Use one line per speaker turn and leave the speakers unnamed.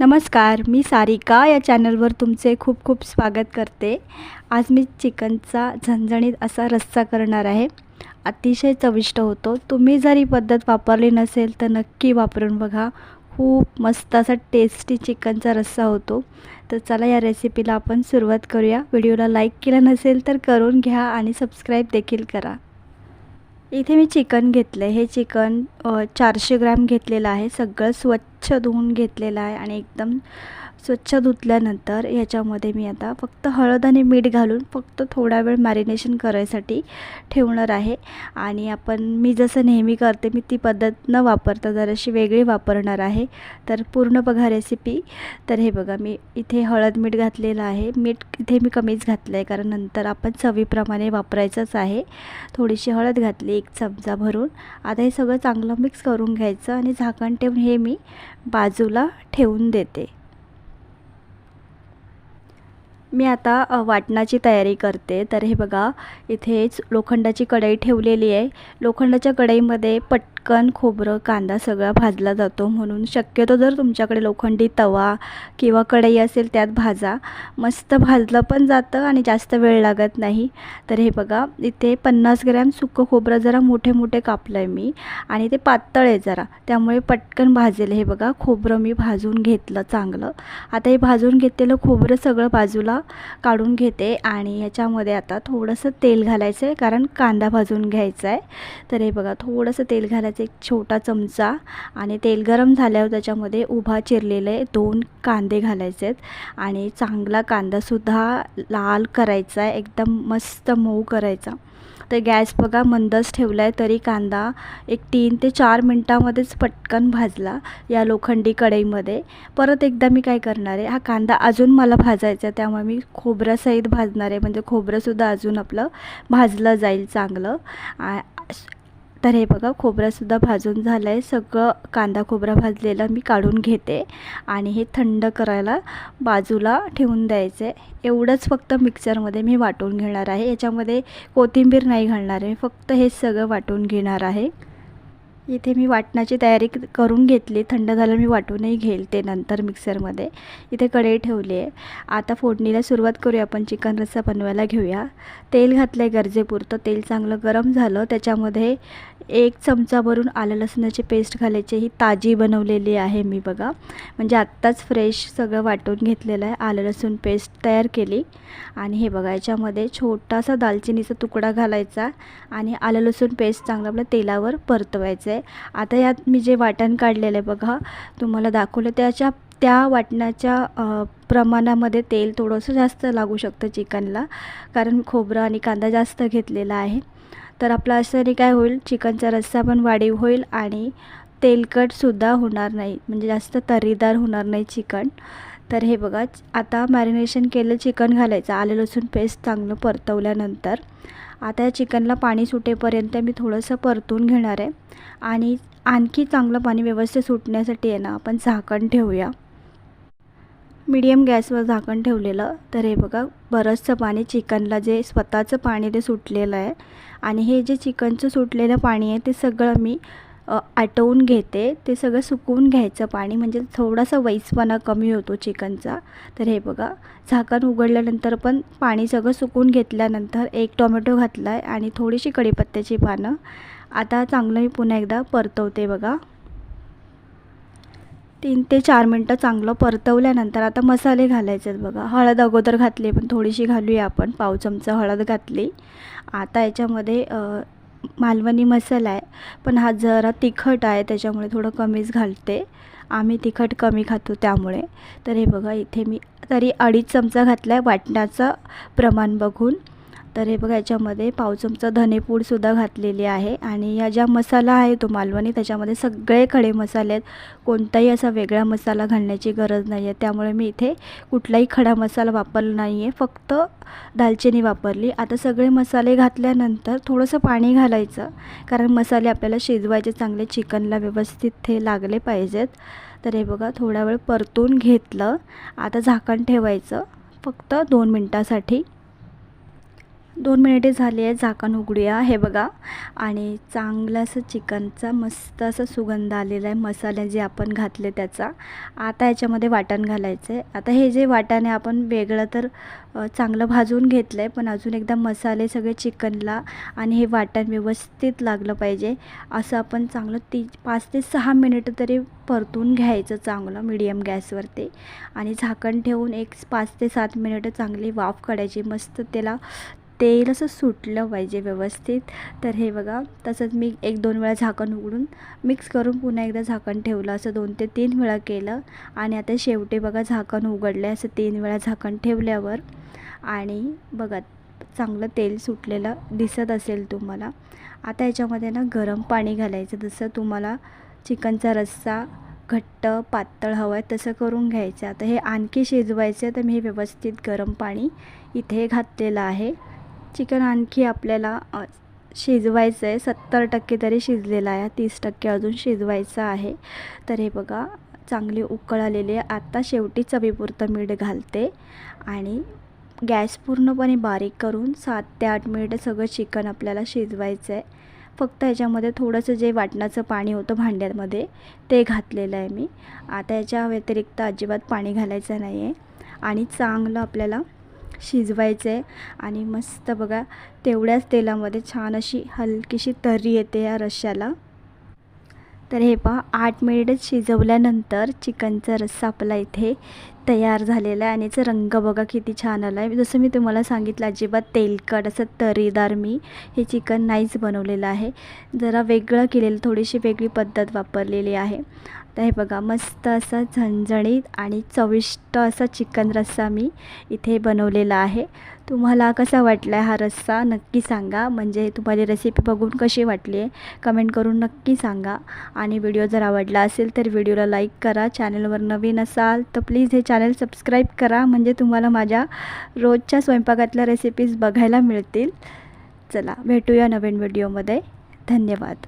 नमस्कार मी सारिका या चॅनलवर तुमचे खूप खूप स्वागत करते. आज मी चिकनचा झणझणीत असा रस्सा करणार आहे. अतिशय चविष्ट होतो. तुम्ही जर ही पद्धत वापरली नसेल तर नक्की वापरून बघा. खूप मस्त असा टेस्टी चिकनचा रस्सा होतो. तर चला या रेसिपीला आपण सुरुवात करूया. व्हिडिओला लाईक केला नसेल तर करून घ्या आणि सबस्क्राईब देखील करा. इथे मी चिकन घेतलं आहे हे चिकन चारशे ग्रॅम घेतलेलं आहे. सगळं स्वच्छ स्वच्छ धुवून घेतलेलं आहे आणि एकदम स्वच्छ धुतल्यानंतर याच्यामध्ये मी आता फक्त हळद आणि मीठ घालून फक्त थोडा वेळ मॅरिनेशन करायसाठी ठेवणार आहे. आणि आपण मी जसं नेहमी करते मी ती पद्धत न वापरता जराशी वेगळी वापरणार आहे. तर पूर्ण बघा रेसिपी तर हे बघा मी इथे हळद मीठ घातलेलं आहे. मीठ इथे मी कमीच घातलं आहे कारण नंतर आपण चवीप्रमाणे वापरायचंच आहे. थोडीशी हळद घातली एक चमचा भरून. आता हे सगळं चांगलं मिक्स करून घ्यायचं आणि झाकण ठेवून हे मी बाजूला ठेवून देते. मी आता वाटणाची तयारी करते. तर हे बघा इथेच लोखंडाची कढई ठेवलेली आहे. लोखंडाच्या कढईमध्ये चिकन खोबरं कांदा सगळा भाजला जातो म्हणून शक्यतो जर तुमच्याकडे लोखंडी तवा किंवा कढई असेल त्यात भाजा. मस्त भाजलं पण जातं आणि जास्त वेळ लागत नाही. तर हे बघा इथे पन्नास ग्रॅम सुकं खोबरं जरा मोठे मोठे कापलं आहे मी आणि ते पातळ आहे जरा. त्यामुळे पटकन भाजेल. हे बघा खोबरं मी भाजून घेतलं चांगलं. आता हे भाजून घेतलेलं खोबरं सगळं बाजूला काढून घेते आणि ह्याच्यामध्ये आता थोडंसं तेल घालायचं आहे कारण कांदा भाजून घ्यायचा आहे तर हे बघा थोडंसं तेल घालायचं एक छोटा चमचा आणि तेल गरम झाल्यावर त्याच्यामध्ये उभा चिरलेले दोन कांदे घालायचे आहेत. आणि चांगला कांदासुद्धा लाल करायचा आहे एकदम मस्त मऊ करायचा. तर गॅस बघा मंदच ठेवला आहे तरी कांदा एक तीन ते चार मिनटामध्येच पटकन भाजला या लोखंडी कढईमध्ये. परत एकदा मी काय करणार आहे हा कांदा अजून मला भाजायचा आहे त्यामुळे मी खोबऱ्यासहित भाजणार आहे. म्हणजे खोबरंसुद्धा अजून आपलं भाजलं जाईल चांगलं. तर हे बघा खोबरंसुद्धा भाजून झालं आहे सगळं कांदा खोबरा भाजलेलं मी काढून घेते आणि हे थंड करायला बाजूला ठेवून द्यायचं आहे एवढंच फक्त मिक्सरमध्ये मी वाटून घेणार आहे. याच्यामध्ये कोथिंबीर नाही घालणार आहे. फक्त हे सगळं वाटून घेणार आहे. इथे मी वाटणाची तयारी करून घेतली. थंड झालं मी वाटूनही घेईल ते नंतर मिक्सरमध्ये. इथे कढई ठेवली आहे. आता फोडणीला सुरुवात करूया. आपण चिकन रस्सा बनवायला घेऊया. तेल घातलं आहे गरजेपुरतं तेल चांगलं गरम झालं. त्याच्यामध्ये एक चमचा भरून आलं लसणाची पेस्ट घालायची. ही ताजी बनवलेली आहे मी बघा. म्हणजे आत्ताच फ्रेश सगळं वाटून घेतलेलं आहे. आलं लसूण पेस्ट तयार केली. आणि हे बघा याच्यामध्ये छोटासा दालचिनीचा तुकडा घालायचा. आणि आलं लसूण पेस्ट चांगलं आपलं तेलावर परतवायचं आहे. आता यात मी जे वाटण काढलेलं आहे बघा तुम्हाला दाखवलं त्याच्या त्या वाटणाच्या प्रमाणामध्ये तेल थोडंसं जास्त लागू शकतं चिकनला कारण खोबरं आणि कांदा जास्त घेतलेला आहे. तर आपला असं काय होईल चिकनचा रस्सा पण वाढीव होईल आणि तेलकटसुद्धा होणार नाही म्हणजे जास्त तर्रीदार होणार नाही चिकन. तर हे बघा आता मॅरिनेशन केलं चिकन घालायचं. आलं लसूण पेस्ट चांगलं परतवल्यानंतर. आता या चिकनला पाणी सुटेपर्यंत मी थोडंसं परतून घेणार आहे. आणि आणखी चांगलं पाणी व्यवस्थित सुटण्यासाठी आहे ना आपण झाकण ठेवूया. मीडियम गॅसवर झाकण ठेवलेलं. तर हे बघा बरंचसं पाणी चिकनला जे स्वतःचं पाणी ते सुटलेलं आहे. आणि हे जे चिकनचं सुटलेलं पाणी आहे ते सगळं मी आटवून घेते. ते सगळं सुकवून घ्यायचं पाणी. म्हणजे थोडासा वैसपणा कमी होतो चिकनचा. तर हे बघा झाकण उघडल्यानंतर पण पाणी सगळं सुकवून घेतल्यानंतर एक टोमॅटो घातला आहे आणि थोडीशी कढीपत्त्याची पानं. आता चांगलं मी पुन्हा एकदा परतवते बघा. तीन ते चार मिनटं चांगलं परतवल्यानंतर आता मसाले घालायचे आहेत बघा. हळद अगोदर घातली पण थोडीशी घालूया आपण. पाव चमचा हळद घातली. आता याच्यामध्ये मालवणी मसाला आहे. पण हा जरा तिखट आहे त्याच्यामुळे थोडं कमीच घालते. आम्ही तिखट कमी खातो त्यामुळे. तर हे बघा इथे मी तरी अडीच चमचा घातला आहे वाटण्याचं प्रमाण बघून. तर हे बघा याच्यामध्ये पाव चमचा धनेपूडसुद्धा घातलेली आहे. आणि या ज्या मसाला आहे तो मालवणी त्याच्यामध्ये सगळे खडे मसाले आहेत. कोणताही असा वेगळा मसाला घालण्याची गरज नाही आहे त्यामुळे मी इथे कुठलाही खडा मसाला वापरला नाही आहे फक्त दालचिनी वापरली. आता सगळे मसाले घातल्यानंतर थोडंसं पाणी घालायचं. कारण मसाले आपल्याला शिजवायचे चांगले चिकनला व्यवस्थित ते लागले पाहिजेत. तर हे बघा थोडा वेळ परतून घेतलं. आता झाकण ठेवायचं. फक्त दोन मिनटासाठी. दोन मिनिटे झाली आहे झाकण उघडूया. हे बघा. आणि चांगलं असं चिकनचा मस्त असं सुगंध आलेला आहे. मसाले जे आपण घातले त्याचा. आता याच्यामध्ये वाटण घालायचं आहे. आता हे जे वाटण आहे आपण वेगळं तर चांगलं भाजून घेतलं आहे पण अजून एकदा मसाले सगळे चिकनला आणि हे वाटण व्यवस्थित लागलं पाहिजे. असं आपण चांगलं ती पाच ते सहा मिनिटं तरी परतून घ्यायचं चांगलं मिडियम गॅसवरती. आणि झाकण ठेवून एक पाच ते सात मिनिटं चांगली वाफ काढायची. मस्त त्याला तेल असं सुटलं पाहिजे व्यवस्थित. तर हे बघा तसंच मी एक दोन वेळा झाकण उघडून मिक्स करून पुन्हा एकदा झाकण ठेवलं. असं दोन ते तीन वेळा केलं. आणि आता शेवटी बघा झाकण उघडलं असं तीन वेळा झाकण ठेवल्यावर. आणि बघा चांगलं तेल सुटलेलं दिसत असेल तुम्हाला. आता याच्यामध्ये ना गरम पाणी घालायचं. जसं तुम्हाला चिकनचा रस्सा घट्ट पातळ हवं आहे तसं करून घ्यायचं. आता हे आणखी शिजवायचं तर मी हे व्यवस्थित गरम पाणी इथे घातलेलं आहे. चिकन आणखी आपल्याला शिजवायचं आहे सत्तर टक्के तरी शिजलेलं आहे. तीस टक्के अजून शिजवायचं आहे. तर हे बघा चांगली उकळ आलेली आहे. आत्ता शेवटी चवीपुरतं मीठ घालते आणि गॅस पूर्णपणे बारीक करून सात ते आठ मिनिटं सगळं चिकन आपल्याला शिजवायचं आहे फक्त याच्यामध्ये थोडंसं जे वाटणाचं पाणी होतं भांड्यामध्ये ते घातलेलं आहे मी. आता याच्या व्यतिरिक्त अजिबात पाणी घालायचं नाही आहे आणि चांगलं आपल्याला शिजवायचं आहे आणि मस्त बघा तेवढ्याच तेलामध्ये छान अशी हलकीशी तर्री येते या रश्श्याला. तर हे पहा आठ मिनिटच शिजवल्यानंतर चिकनचा रस्सा आपला इथे तयार झालेला आहे आणि याचा रंग बघा किती छान आला आहे. जसं मी तुम्हाला सांगितलं अजिबात तेलकट असं तरीदार मी हे चिकन नाहीच बनवलेलं आहे. जरा वेगळं केलेलं थोडीशी वेगळी पद्धत वापरलेली आहे. तर हे बघा मस्त असं झणझणीत आणि चविष्ट असा चिकन रस्सा मी इथे बनवलेला आहे. तुम्हाला कसा वाटला आहे हा रस्सा नक्की सांगा. म्हणजे तुम्हाला रेसिपी बघून कशी वाटली आहे कमेंट करून नक्की सांगा. आणि व्हिडिओ जर आवडला असेल तर व्हिडिओला लाईक करा. चॅनलवर नवीन असाल तर प्लीज हे चॅनल सबस्क्राईब करा. म्हणजे तुम्हाला माझ्या रोजच्या स्वयंपाकातल्या रेसिपीज बघायला मिळतील. चला भेटूया नवीन व्हिडिओमध्ये धन्यवाद.